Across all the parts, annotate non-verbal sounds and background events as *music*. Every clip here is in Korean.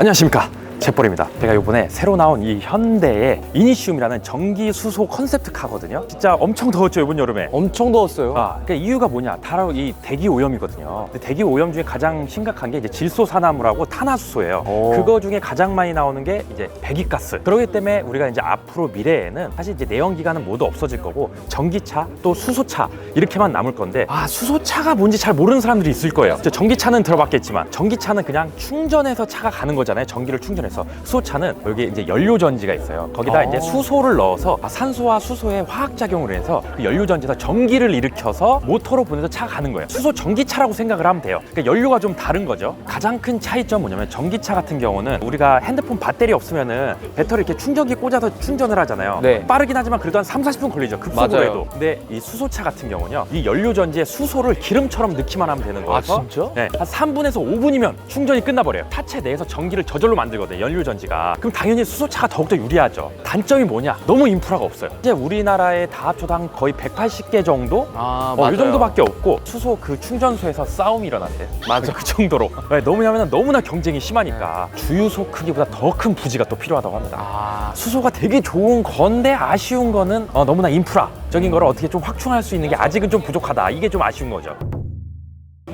안녕하십니까 제벌입니다 제가 이번에 새로 나온 이 현대의 이니시움이라는 전기 수소 컨셉트 카거든요 진짜 엄청 더웠죠 이번 여름에 엄청 더웠어요. 아, 그러니까 이유가 뭐냐? 바로 이 대기 오염이거든요. 대기 오염 중에 가장 심각한 게 이제 질소산화물하고 탄화수소예요. 오. 그거 중에 가장 많이 나오는 게 이제 배기가스. 그렇기 때문에 우리가 이제 앞으로 미래에는 사실 이제 내연기관은 모두 없어질 거고 전기차 또 수소차 이렇게만 남을 건데 아 수소차가 뭔지 잘 모르는 사람들이 있을 거예요. 전기차는 들어봤겠지만 전기차는 그냥 충전해서 차가 가는 거잖아요. 전기를 충전해서 수소차는 여기 이제 연료 전지가 있어요. 거기다 아. 이제 수소를 넣어서 아, 산소와 수소의 화학 작용을 해서 그 연료 전지에서 전기를 일으켜서 모터로 보내서 차가 가는 거예요. 수소 전기차라고 생각을 하면 돼요. 그러니까 연료가 좀 다른 거죠. 가장 큰 차이점 뭐냐면 전기차 같은 경우는 우리가 핸드폰 배터리 없으면은 배터리 이렇게 충전기 꽂아서 충전을 하잖아요. 네. 빠르긴 하지만 그래도 한 3, 40분 걸리죠. 급속으로 맞아요. 해도. 근데 이 수소차 같은 경우는요. 이 연료 전지에 수소를 기름처럼 넣기만 하면 되는 거여서 아, 진짜? 네, 한 3분에서 5분이면 충전이 끝나버려요. 타체 내에서 전기를 저절로 만들거든요. 연료 전지가. 그럼 당연히 수소차가 더욱더 유리하죠. 단점이 뭐냐? 너무 인프라가 없어요. 이제 우리나라에 다 합쳐도 한 거의 180개 정도? 아, 어, 이 정도밖에 없고 수소 그 충전소에서 싸움이 일어났대. 맞아. 그 정도로. 네, 너무냐면 너무나 경쟁이 심하니까 주유소 크기보다 더 큰 부지가 또 필요하다고 합니다. 아, 수소가 되게 좋은 건데 아쉬운 거는 어, 너무나 인프라적인 거를 어떻게 좀 확충할 수 있는 게 아직은 좀 부족하다. 이게 좀 아쉬운 거죠.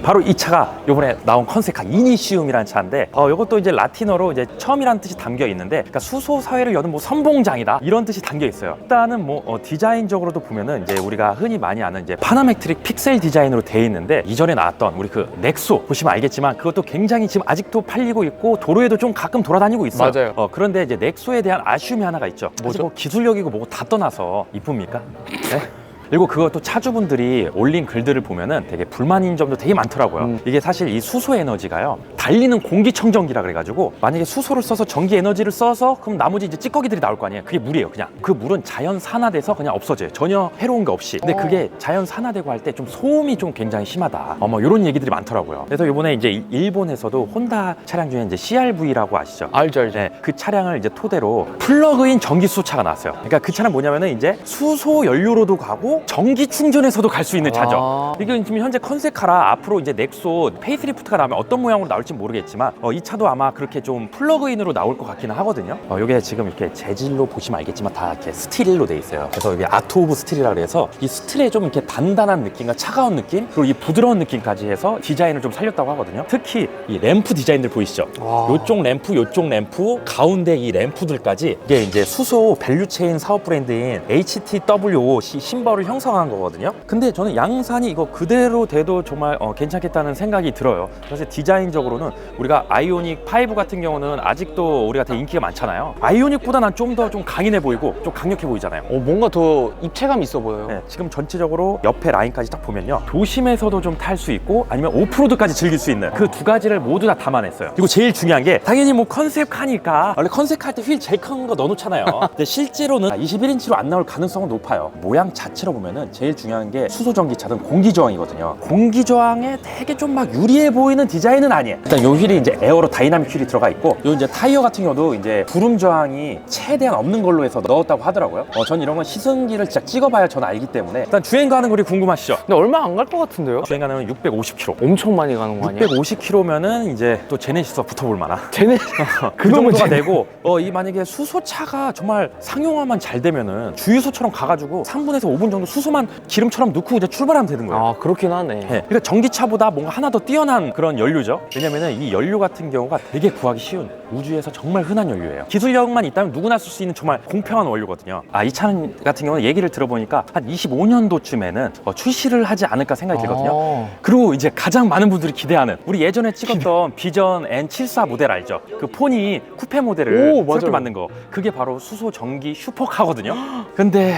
바로 이 차가 이번에 나온 컨셉카 이니시움이라는 차인데 어 이것도 이제 라틴어로 이제 처음이라는 뜻이 담겨 있는데 그러니까 수소 사회를 여는 뭐 선봉장이다 이런 뜻이 담겨 있어요. 일단은 뭐 어, 디자인적으로도 보면은 이제 우리가 흔히 많이 아는 이제 파나메트릭 픽셀 디자인으로 돼 있는데 이전에 나왔던 우리 그 넥소 보시면 알겠지만 그것도 굉장히 지금 아직도 팔리고 있고 도로에도 좀 가끔 돌아다니고 있어요. 맞아요. 어, 그런데 이제 넥소에 대한 아쉬움이 하나가 있죠. 뭐죠? 뭐 기술력이고 뭐고 다 떠나서 이쁩니까? 네? 그리고 그것도 차주분들이 올린 글들을 보면은 되게 불만인 점도 되게 많더라고요. 음. 이게 사실 이 수소 에너지가요. 달리는 공기청정기라 그래가지고 만약에 수소를 써서 전기 에너지를 써서 그럼 나머지 이제 찌꺼기들이 나올 거 아니에요. 그게 물이에요, 그냥. 그 물은 자연 산화돼서 그냥 없어져요. 전혀 해로운 게 없이. 근데 어. 그게 자연 산화되고 할 때 좀 소음이 좀 굉장히 심하다. 어머 이런 얘기들이 많더라고요. 그래서 이번에 이제 일- 일본에서도 혼다 차량 중에 이제 CRV라고 아시죠? 알죠, 알죠. 네, 그 차량을 이제 토대로 플러그인 전기 수소차가 나왔어요. 그러니까 그 차는 뭐냐면은 이제 수소 연료로도 가고 전기 충전에서도 갈 수 있는 차죠. 아. 이게 지금 현재 컨셉카라 앞으로 이제 넥소 페이스리프트가 나오면 어떤 모양으로 나올지 모르겠지만 어, 이 차도 아마 그렇게 좀 플러그인으로 나올 것 같기는 하거든요. 어, 이게 지금 이렇게 재질로 보시면 알겠지만 다 이렇게 스틸로 돼 있어요. 그래서 이게 아트 오브 스틸이라 그래서 이 스틸에 좀 이렇게 단단한 느낌과 차가운 느낌 그리고 이 부드러운 느낌까지 해서 디자인을 좀 살렸다고 하거든요. 특히 이 램프 디자인들 보이시죠? 와. 요쪽 램프, 요쪽 램프, 가운데 이 램프들까지 이게 이제 수소 밸류체인 사업 브랜드인 HTWO 시- 심벌을 형성한 거거든요. 근데 저는 양산이 이거 그대로 돼도 정말 어, 괜찮겠다는 생각이 들어요. 사실 디자인적으로는 우리가 아이오닉 5 같은 경우는 아직도 우리가 되게 인기가 많잖아요. 아이오닉보다 난 좀더좀 강인해 보이고 좀 강력해 보이잖아요. 어, 뭔가 더 입체감 있어 보여요. 네, 지금 전체적으로 옆에 라인까지 딱 보면요. 도심에서도 좀 탈 수 있고 아니면 오프로드까지 즐길 수 있는 그 두 가지를 모두 다 담아냈어요. 그리고 제일 중요한 게 당연히 뭐 컨셉 카니까 원래 컨셉 카할때 휠 제일 큰 거 넣어놓잖아요. *laughs* 근데 실제로는 21인치로 안 나올 가능성은 높아요. 모양 자체로 보면은 제일 중요한 게 수소 전기차든 공기 저항이거든요. 공기 저항에 되게 좀 막 유리해 보이는 디자인은 아니에요. 일단 요 휠이 이제 에어로 다이나믹 휠이 들어가 있고 요 이제 타이어 같은 경우도 이제 구름 저항이 최대한 없는 걸로 해서 넣었다고 하더라고요. 어, 전 이런 건 시승기를 진짜 찍어봐야 전 알기 때문에 일단 주행 가는 거리 궁금하시죠? 근데 얼마 안 갈 것 같은데요? 주행 가는 650km. 엄청 많이 가는 거 아니에요? 650km면은 이제 또 제네시스와 붙어볼 만한 쟤네 *laughs* *laughs* 그 정도가. 되고 어 이 만약에 수소차가 정말 상용화만 잘 되면은 주유소처럼 가가지고 3분에서 5분 정도 수소만 기름처럼 넣고 이제 출발하면 되는 거예요. 아, 그렇긴 하네. 네, 그러니까 전기차보다 뭔가 하나 더 뛰어난 그런 연료죠. 왜냐면은 이 연료 같은 경우가 되게 구하기 쉬운 우주에서 정말 흔한 연료예요. 기술력만 있다면 누구나 쓸 수 있는 정말 공평한 원료거든요. 아, 이 차는 같은 경우는 얘기를 들어보니까 한 25년도쯤에는 어, 출시를 하지 않을까 생각이 들거든요. 아. 그리고 이제 가장 많은 분들이 기대하는 우리 예전에 찍었던 비전 N74 모델 알죠? 그 포니 쿠페 모델을 오, 맞아요. 새롭게 만든 거. 그게 바로 수소 전기 슈퍼카거든요. 근데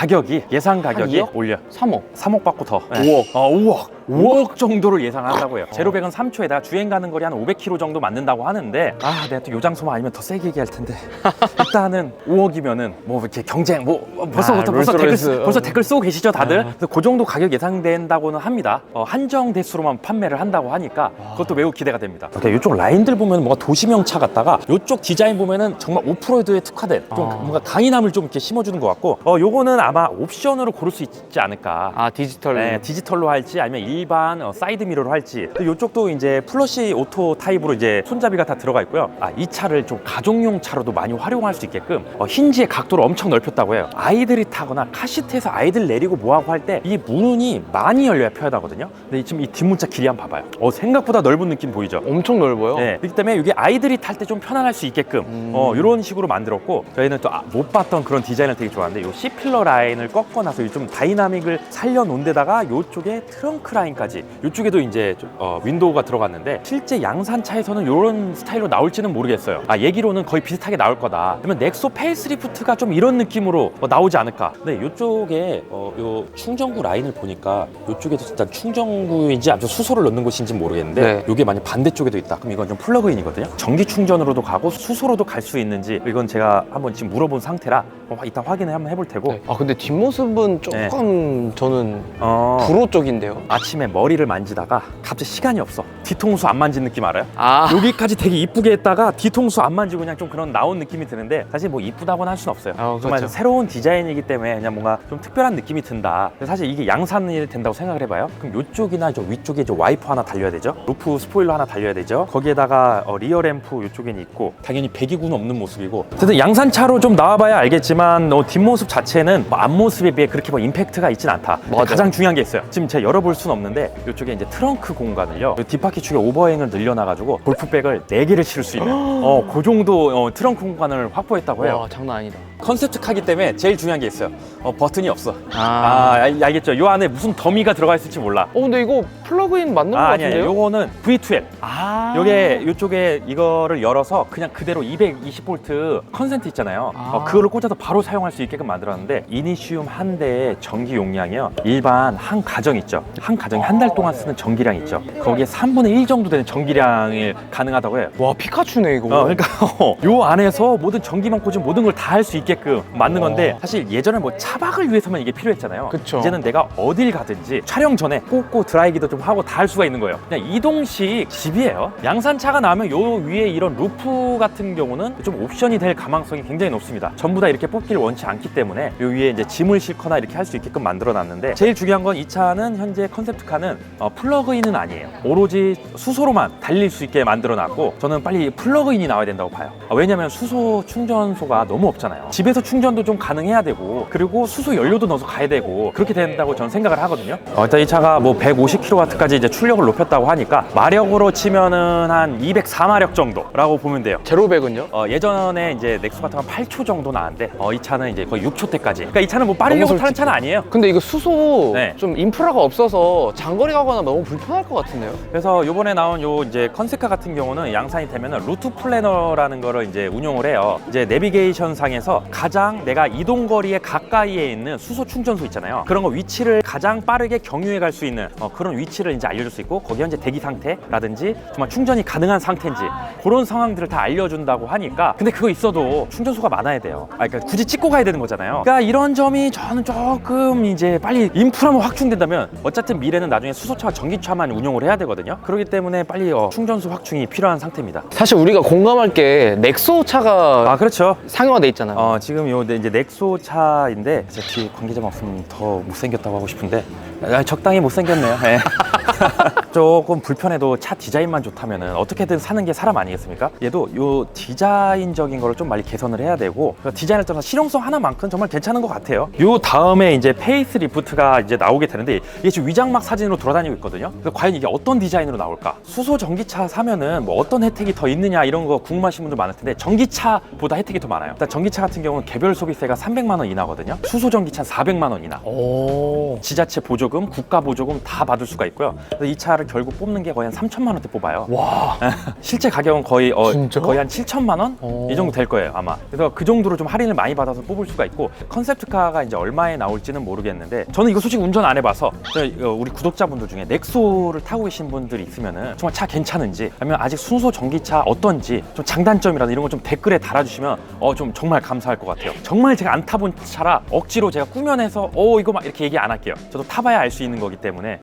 가격이 예상 가격이? 올려 3억. 3억 받고 더. 5억. 어, 5억. 5억 정도를 예상한다고 해요. 제로백은 3초에다 주행 가는 거리 한 500km 정도 맞는다고 하는데 아, 내가 또 요장소만 아니면 더 세게 얘기할 텐데. *laughs* 일단은 5억이면은 뭐 이렇게 경쟁 뭐 벌써부터 아, 벌써 댓글 롤스로이스. 쓰- 벌써 댓글 쓰고 계시죠, 다들? 아. 그래서 그 정도 가격 예상된다고는 합니다. 어, 한정 대수로만 판매를 한다고 하니까 그것도 매우 기대가 됩니다. 이렇게 이쪽 라인들 보면 뭔가 도시명 차 같다가 이쪽 디자인 보면은 정말 오프로드에 특화된 좀 아. 뭔가 강인함을 좀 이렇게 심어주는 것 같고 어, 요거는 아마 옵션으로 고를 수 있지 않을까. 아, 디지털. 네, 디지털로 할지 아니면 일반 어, 사이드 미러로 할지 이쪽도 이제 플러시 오토 타입으로 이제 손잡이가 다 들어가 있고요. 아, 이 차를 좀 가족용 차로도 많이 활용할 수 있게끔 어, 힌지의 각도를 엄청 넓혔다고 해요. 아이들이 타거나 카시트에서 아이들 내리고 뭐하고 할 때 이 문이 많이 열려야 편하거든요. 근데 지금 이 뒷문자 길이 한번 봐봐요. 어, 생각보다 넓은 느낌 보이죠? 엄청 넓어요. 네, 그렇기 때문에 이게 아이들이 탈 때 좀 편안할 수 있게끔 음. 어, 이런 식으로 만들었고 저희는 또 아, 못 봤던 그런 디자인을 되게 좋아하는데 이 C 필러 라인을 꺾어 놔서 좀 다이나믹을 살려놓은 데다가 이쪽에 트렁크 라인 까지 이쪽에도 이제 좀, 어, 윈도우가 들어갔는데 실제 양산차에서는 이런 스타일로 나올지는 모르겠어요. 아 얘기로는 거의 비슷하게 나올 거다. 그러면 넥소 페이스리프트가 좀 이런 느낌으로 어, 나오지 않을까. 근데 이쪽에 어, 요 충전구 라인을 보니까 이쪽에도 일단 충전구인지 아주 수소를 넣는 곳인지 모르겠는데 네. 이게 만약 반대쪽에도 있다. 그럼 이건 좀 플러그인이거든요. 전기 충전으로도 가고 수소로도 갈 수 있는지 이건 제가 한번 지금 물어본 상태라 어, 이따 확인을 한번 해볼 테고. 네. 아 근데 뒷모습은 조금 저는 어, 불호 쪽인데요. 아침 에 머리를 만지다가 갑자기 시간이 없어. 뒤통수 안 만진 느낌 알아요? 아 여기까지 되게 이쁘게 했다가 뒤통수 안 만지고 그냥 좀 그런 나온 느낌이 드는데 사실 뭐 이쁘다고는 할 수는 없어요. 아, 정말 그렇죠. 새로운 디자인이기 때문에 그냥 뭔가 좀 특별한 느낌이 든다. 근데 사실 이게 양산이 된다고 생각을 해봐요. 그럼 이쪽이나 저 위쪽에 저 와이퍼 하나 달려야 되죠. 루프 스포일러 하나 달려야 되죠. 거기에다가 어, 리어 램프 이쪽에는 있고 당연히 배기구는 없는 모습이고. 어쨌든 양산차로 좀 나와봐야 알겠지만 어, 뒷모습 자체는 뭐 앞모습에 비해 그렇게 뭐 임팩트가 있진 않다. 가장 중요한 게 있어요. 지금 제가 열어볼 수는 없는데 이쪽에 이제 트렁크 공간을요. 이 뒷바퀴 축에 오버행을 늘려놔가지고 골프백을 4개를 실을 수 있는 *gasps* 어, 그 정도 어, 트렁크 공간을 확보했다고 해요. 와 장난 아니다. 컨셉트 카기 때문에 제일 중요한 게 있어요. 어, 버튼이 없어. 아, 아. 알, 알겠죠? 요 안에 무슨 더미가 들어가 있을지 몰라. 어 근데 이거 플러그인 맞는 거 아, 아니야. 같은데요? 요거는 V2L. 아. 요게 요쪽에 이거를 열어서 그냥 그대로 220V 컨센트 있잖아요. 아. 어, 그거를 꽂아서 바로 사용할 수 있게끔 만들었는데 이니시움 한 대의 전기 용량이요. 일반 한 가정 있죠. 한 가정이 한 달 동안 쓰는 전기량 있죠. 거기에 3분의 1 정도 되는 전기량이 가능하다고 해요. 와 피카츄네 이거. 어, 그러니까 *laughs* 요 안에서 모든 전기만 꽂으면 모든 걸 다 할 수 있게 끔 만든 건데 사실 예전에 뭐 차박을 위해서만 이게 필요했잖아요. 그쵸. 이제는 내가 어딜 가든지 촬영 전에 꽂고 드라이기도 좀 하고 다 할 수가 있는 거예요. 그냥 이동식 집이에요. 양산차가 나오면 요 위에 이런 루프 같은 경우는 좀 옵션이 될 가망성이 굉장히 높습니다. 전부 다 이렇게 뽑기를 원치 않기 때문에 요 위에 이제 짐을 싣거나 이렇게 할 수 있게끔 만들어 놨는데 제일 중요한 건 이 차는 현재 컨셉트카는 어, 플러그인은 아니에요. 오로지 수소로만 달릴 수 있게 만들어 놨고 저는 빨리 플러그인이 나와야 된다고 봐요. 아, 왜냐면 수소 충전소가 너무 없잖아요. 집에서 충전도 좀 가능해야 되고 그리고 수소 연료도 넣어서 가야 되고 그렇게 된다고 저는 생각을 하거든요. 어, 일단 이 차가 뭐 150kW까지 이제 출력을 높였다고 하니까 마력으로 치면은 한 204마력 정도라고 보면 돼요. 제로백은요? 어, 예전에 이제 넥소 같은 건 8초 정도 나왔는데 어, 이 차는 이제 거의 6초대까지. 그러니까 이 차는 뭐 빠르려고 너무 타는 솔직해. 차는 아니에요. 근데 이거 수소 네. 좀 인프라가 없어서 장거리 가거나 너무 불편할 것 같은데요? 그래서 요번에 나온 요 이제 컨셉카 같은 경우는 양산이 되면은 루트 플래너라는 거를 이제 운용을 해요. 이제 내비게이션 상에서 가장 내가 이동 거리에 가까이에 있는 수소 충전소 있잖아요. 그런 거 위치를 가장 빠르게 경유해 갈 수 있는 어, 그런 위치를 이제 알려줄 수 있고 거기 현재 대기 상태라든지 정말 충전이 가능한 상태인지 그런 상황들을 다 알려준다고 하니까 근데 그거 있어도 충전소가 많아야 돼요. 아, 그러니까 굳이 찍고 가야 되는 거잖아요. 그러니까 이런 점이 저는 조금 이제 빨리 인프라만 확충된다면 어쨌든 미래는 나중에 수소차와 전기차만 운용을 해야 되거든요. 그렇기 때문에 빨리 어, 충전소 확충이 필요한 상태입니다. 사실 우리가 공감할 게 넥소 차가 아 그렇죠. 상용화돼 있잖아요. 어, 지금 요 네, 이제 넥소 차인데 제 뒤에 관계자만 없으면 더 못생겼다고 하고 싶은데 아, 적당히 못생겼네요. 예. *laughs* 조금 불편해도 차 디자인만 좋다면은 어떻게든 사는 게 사람 아니겠습니까? 얘도 요 디자인적인 거를 좀 많이 개선을 해야 되고 디자인을 떠나서 실용성 하나만큼 정말 괜찮은 것 같아요. 요 다음에 이제 페이스 리프트가 이제 나오게 되는데 이게 지금 위장막 사진으로 돌아다니고 있거든요. 그래서 과연 이게 어떤 디자인으로 나올까? 수소 전기차 사면은 뭐 어떤 혜택이 더 있느냐 이런 거 궁금하신 분들 많을 텐데 전기차보다 혜택이 더 많아요. 일단 전기차 같은 경우는 개별 소비세가 300만 원 이나거든요. 수소 전기차 400만 원 이나. 오. 지자체 보조금, 국가 보조금 다 받을 수가 있고요. 그래서 이 차를 결국 뽑는 게 거의 한 3천만 원대 뽑아요. 와. *laughs* 실제 가격은 거의 어, 진짜? 거의 한 7천만 원? 오. 이 정도 될 거예요, 아마. 그래서 그 정도로 좀 할인을 많이 받아서 뽑을 수가 있고 컨셉트카가 이제 얼마에 나올지는 모르겠는데 저는 이거 솔직히 운전 안 해봐서 저, 어, 우리 구독자분들 중에 넥소를 타고 계신 분들이 있으면은 정말 차 괜찮은지 아니면 아직 순소 전기차 어떤지 좀 장단점이라든 이런 거좀 댓글에 달아주시면 어 좀 정말 감사할 것 같아요. 정말 제가 안 타본 차라 억지로 제가 꾸며내서 어 이거 막 이렇게 얘기 안 할게요. 저도 타봐야 알 수 있는 거기 때문에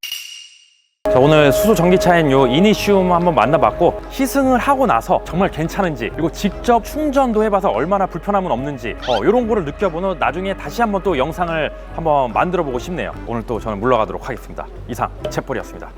자, 오늘 수소 전기차인 요 이니시움 한번 만나봤고 시승을 하고 나서 정말 괜찮은지 그리고 직접 충전도 해봐서 얼마나 불편함은 없는지 어, 이런 거를 느껴보는 나중에 다시 한번 또 영상을 한번 만들어 보고 싶네요. 오늘 또 저는 물러가도록 하겠습니다. 이상 채폴이었습니다.